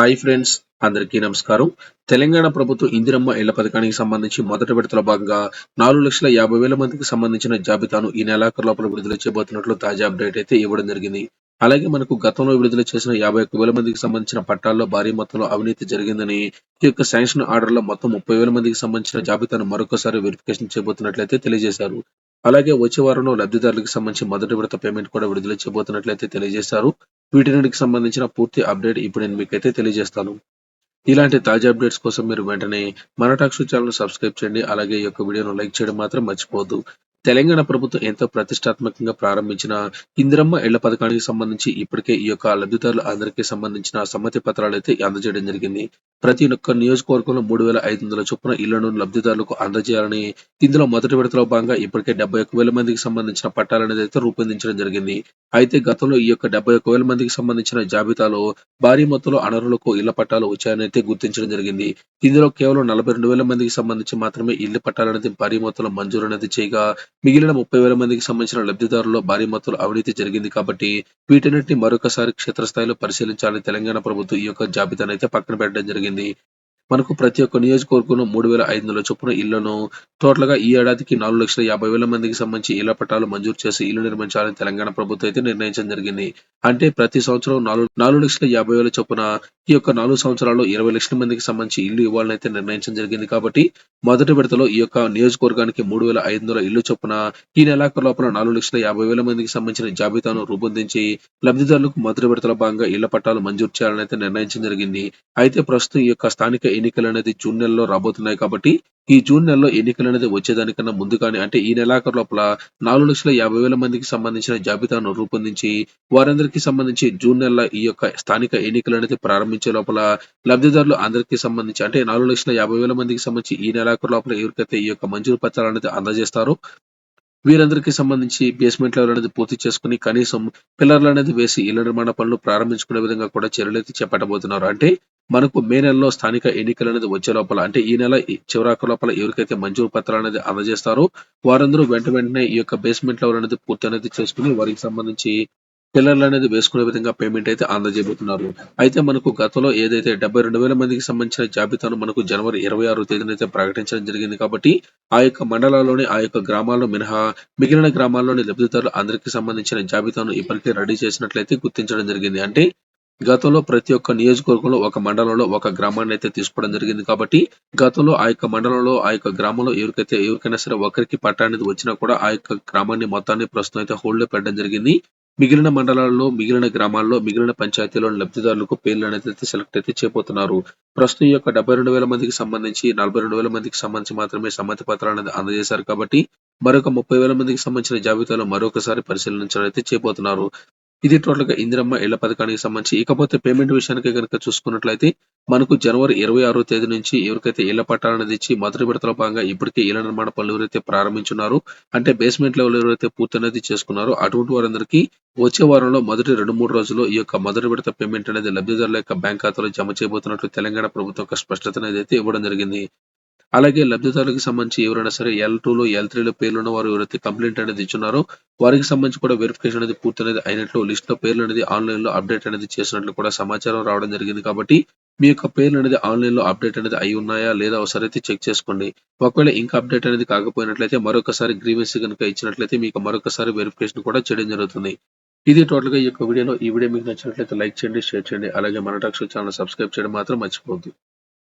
Hi friends అందరికీ నమస్కారం. తెలంగాణ ప్రభుత్వం ఇందిరమ్మ ఇళ్ళ పథకానికి సంబంధించి మొదటి విడతలో భాగంగా నాలుగు లక్షల యాభై వేల మందికి సంబంధించిన జాబితాను ఈ నెలాఖరు లోపల విడుదల చేయబోతున్నట్లు తాజా అప్డేట్ అయితే ఇవ్వడం జరిగింది. అలాగే మనకు గతంలో విడుదల చేసిన యాభై ఒక్క వేల మందికి సంబంధించిన పట్టాల్లో భారీ మొత్తంలో అవినీతి జరిగిందని ఈ యొక్క శాంక్షన్ ఆర్డర్లో మొత్తం ముప్పై వేల మందికి సంబంధించిన జాబితాను మరొకసారి వెరిఫికేషన్ చేయబోతున్నట్లయితే తెలియజేశారు. అలాగే వచ్చే వారంలో లబ్ధిదారులకు సంబంధించి మొదటి విడత పేమెంట్ కూడా విడుదల చేయబోతున్నట్లయితే తెలియజేశారు. వీటికి సంబంధించిన పూర్తి అప్డేట్ ఇప్పుడు నేను మీకైతే తెలియజేస్తాను. ఇలాంటి తాజా అప్డేట్స్ కోసం మీరు వెంటనే మన టాక్స్ ఛానల్ సబ్స్క్రైబ్ చేయండి. అలాగే ఈ యొక్క వీడియోను లైక్ చేయడం మాత్రం మర్చిపోవద్దు. తెలంగాణ ప్రభుత్వం ఎంతో ప్రతిష్టాత్మకంగా ప్రారంభించిన ఇందిరమ్మ ఇళ్ళ పథకానికి సంబంధించి ఇప్పటికే ఈ యొక్క లబ్ధిదారులు అందరికీ సంబంధించిన సమ్మతి పత్రాలు అయితే అందజేయడం జరిగింది. ప్రతి ఒక్క నియోజకవర్గంలో మూడు వేల ఐదు వందల చొప్పున ఇళ్ళను లబ్ధిదారులకు అందజేయాలని ఇందులో మొదటి విడతలో భాగంగా ఇప్పటికే డెబ్బై ఒక్క వేల మందికి సంబంధించిన పట్టాలనేది అయితే రూపొందించడం జరిగింది. అయితే గతంలో ఈ యొక్క డెబ్బై ఒక్క వేల మందికి సంబంధించిన జాబితాలో భారీ మొత్తంలో అనర్హులకు ఇళ్ళ పట్టాలు వచ్చాయని అయితే గుర్తించడం జరిగింది. ఇందులో కేవలం నలభై రెండు వేల మందికి సంబంధించి మాత్రమే ఇళ్ళ పట్టాలనేది భారీ మొత్తంలో మంజూరు అనేది చేయగా మిగిలిన ముప్పై వేల మందికి సంబంధించిన లబ్ధిదారుల్లో భారీ మొత్తంలో అవినీతి జరిగింది కాబట్టి వీటన్నిటిని మరొకసారి క్షేత్రస్థాయిలో పరిశీలించాలని తెలంగాణ ప్రభుత్వం ఈ యొక్క జాబితాను అయితే పక్కన పెట్టడం జరిగింది. in the మనకు ప్రతి ఒక్క నియోజకవర్గంలో మూడు వేల ఐదు వందల చొప్పున ఇళ్ళను టోటల్గా ఈ ఏడాదికి నాలుగు లక్షల యాభై వేల మందికి సంబంధించి ఇళ్ళ పట్టాలు మంజూరు చేసి ఇల్లు నిర్మించాలని తెలంగాణ ప్రభుత్వం అయితే నిర్ణయించడం జరిగింది. అంటే ప్రతి సంవత్సరం నాలుగు నాలుగు లక్షల యాభై వేల చొప్పున ఈ యొక్క నాలుగు సంవత్సరాల్లో ఇరవై లక్షల మందికి సంబంధించి ఇల్లు ఇవ్వాలని అయితే నిర్ణయించడం జరిగింది. కాబట్టి మొదటి విడతలో ఈ యొక్క నియోజకవర్గానికి మూడు వేల ఐదు వందల ఇల్లు చొప్పున ఈ నెలాఖరు లోపల నాలుగు లక్షల యాభై వేల మందికి సంబంధించిన జాబితాను రూపొందించి లబ్ధిదారులకు మొదటి విడతల భాగంగా ఇళ్ళ పట్టాలు మంజూరు చేయాలని అయితే నిర్ణయించడం జరిగింది. అయితే ప్రస్తుతం ఈ యొక్క స్థానిక ఎన్నికలు అనేది జూన్ నెలలో రాబోతున్నాయి కాబట్టి ఈ జూన్ నెలలో ఎన్నికలు అనేది వచ్చేదానికన్నా ముందుగానే అంటే ఈ నెలాఖరు లోపల నాలుగు లక్షల యాభై వేల మందికి సంబంధించిన జాబితాను రూపొందించి వారందరికీ సంబంధించి జూన్ నెల ఈ యొక్క స్థానిక ఎన్నికలు అనేది ప్రారంభించే లోపల లబ్ధిదారులు అందరికీ సంబంధించి అంటే నాలుగు లక్షల యాభై వేల మందికి సంబంధించి ఈ నెలాఖరు లోపల ఎవరికైతే ఈ యొక్క మంజూరు పత్రాలు అనేది అందజేస్తారో వీరందరికీ సంబంధించి బేస్మెంట్ లెవెల్ అనేది పూర్తి చేసుకుని కనీసం పిల్లర్లు అనేది వేసి ఇళ్ళ నిర్మాణ పనులు ప్రారంభించుకునే విధంగా కూడా చర్యలు అయితే చేపట్టబోతున్నారు. అంటే మనకు మే నెలలో స్థానిక ఎన్నికలు అనేది వచ్చే లోపల అంటే ఈ నెల చివరాకు లోపల ఎవరికైతే మంజూరు పత్రాలు అనేది అందజేస్తారో వారందరూ వెంట వెంటనే ఈ యొక్క బేస్మెంట్ లెవెల్ అనేది పూర్తి అనేది చేసుకుని వారికి సంబంధించి పిల్లర్లు అనేది వేసుకునే విధంగా పేమెంట్ అయితే అందజేయబోతున్నారు. అయితే మనకు గతంలో ఏదైతే డెబ్బై రెండు వేల మందికి సంబంధించిన జాబితాను మనకు జనవరి ఇరవై ఆరు తేదీన అయితే ప్రకటించడం జరిగింది కాబట్టి ఆ యొక్క మండలాల్లోని ఆ యొక్క గ్రామాల్లో మినహా మిగిలిన గ్రామాల్లోని లబ్ధిదారులు అందరికీ సంబంధించిన జాబితాను ఇప్పటికే రెడీ చేసినట్లయితే గుర్తించడం జరిగింది. అంటే గతంలో ప్రతి ఒక్క నియోజకవర్గంలో ఒక మండలంలో ఒక గ్రామాన్ని అయితే తీసుకోవడం జరిగింది కాబట్టి గతంలో ఆ యొక్క మండలంలో ఆ యొక్క గ్రామంలో ఎవరికైతే ఎవరికైనా సరే ఒకరికి పట్టా అనేది వచ్చినా కూడా ఆ యొక్క గ్రామాన్ని మొత్తాన్ని ప్రస్తుతం అయితే హోల్డ్లో పెట్టడం జరిగింది. మిగిలిన మండలాల్లో మిగిలిన గ్రామాల్లో మిగిలిన పంచాయతీలోని లబ్ధిదారులకు పేర్లు అనేది సెలెక్ట్ అయితే చేయబోతున్నారు. ప్రస్తుతం ఈ యొక్క డెబ్బై రెండు వేల మందికి సంబంధించి నలభై రెండు వేల మందికి సంబంధించి మాత్రమే సమ్మతి పత్రాలు అనేది అందజేశారు కాబట్టి మరొక ముప్పై వేల మందికి సంబంధించిన జాబితాలో మరొకసారి పరిశీలించడం అయితే చేయబోతున్నారు. ఇది టోటల్గా ఇందిరమ్మ ఇళ్ళ పథకానికి సంబంధించి. ఇకపోతే పేమెంట్ విషయానికి కనుక చూసుకున్నట్లయితే మనకు జనవరి ఇరవై ఆరో తేదీ నుంచి ఎవరికైతే ఇళ్ళ పట్టాలని ఇచ్చి మొదటి విడతలో భాగంగా ఇప్పటికే ఇళ్ళ నిర్మాణ పనులు ఎవరైతే ప్రారంభించున్నారు అంటే బేస్మెంట్ లెవెల్ ఎవరైతే పూర్తి అనేది చేసుకున్నారో అటువంటి వారందరికీ వచ్చే వారంలో మొదటి రెండు మూడు రోజుల్లో ఈ యొక్క మొదటి విడత పేమెంట్ అనేది లబ్ధిదారుల యొక్క బ్యాంక్ ఖాతాలో జమ చేయబోతున్నట్లు తెలంగాణ ప్రభుత్వం యొక్క స్పష్టత అనేది అయితే ఇవ్వడం జరిగింది. అలాగే లబ్ధిదారులకు సంబంధించి ఎవరైనా సరే ఎల్ టూలో ఎల్ త్రీలో పేర్లు ఉన్న వారు ఎవరైతే కంప్లైంట్ అనేది ఇచ్చున్నారో వారికి సంబంధించి కూడా వెరిఫికేషన్ అనేది పూర్తి అనేది అయినట్లు లిస్ట్లో పేర్లు అనేది ఆన్లైన్లో అప్డేట్ అనేది చేసినట్లు కూడా సమాచారం రావడం జరిగింది కాబట్టి మీ యొక్క పేర్లు అనేది ఆన్లైన్లో అప్డేట్ అనేది అయి ఉన్నాయా లేదా ఒకసారి అయితే చెక్ చేసుకోండి. ఒకవేళ ఇంకా అప్డేట్ అనేది కాకపోయినట్లయితే మరొకసారి గ్రీవెన్స్ కనుక ఇచ్చినట్లయితే మీకు మరొకసారి వెరిఫికేషన్ కూడా చేయడం జరుగుతుంది. ఇది టోటల్గా ఈ యొక్క వీడియోలో ఈ వీడియో మీకు నచ్చినట్లయితే లైక్ చేయండి షేర్ చేయండి అలాగే మన టాక్స్ ఛానల్ సబ్స్క్రైబ్ చేయడం మాత్రం మర్చిపోద్దు